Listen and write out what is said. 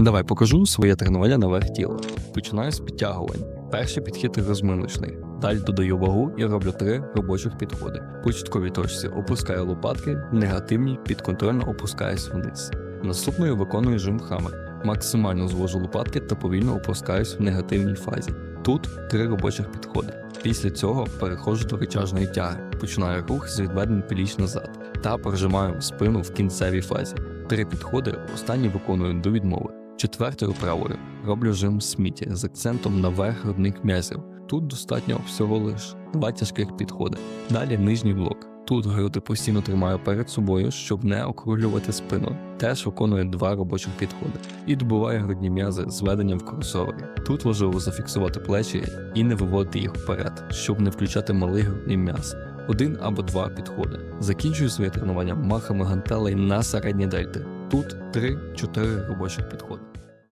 Давай покажу своє тренування на верх тіла. Починаю з підтягувань. Перший підхід розминочний. Далі додаю вагу і роблю три робочих підходи. Початковій точці опускаю лопатки, в негативній підконтрольно опускаюсь вниз. Наступною виконую жим хамер. Максимально звожу лопатки та повільно опускаюсь в негативній фазі. Тут три робочих підходи. Після цього переходжу до витяжної тяги, починаю рух з відведеним пліч назад та прожимаю спину в кінцевій фазі. Три підходи останні виконую до відмови. Четвертою правою роблю жим сміті з акцентом на верх грудних м'язів. Тут достатньо всього лиш два тяжких підходи. Далі нижній блок. Тут груди постійно тримаю перед собою, щоб не округлювати спину. Теж виконую два робочих підходи і добиваю грудні м'язи зведенням в кросовері. Тут важливо зафіксувати плечі і не виводити їх вперед, щоб не включати малий грудний м'яз. Один або два підходи. Закінчую своє тренування махами гантелей на середні дельти. Тут 3-4 робочих підходи.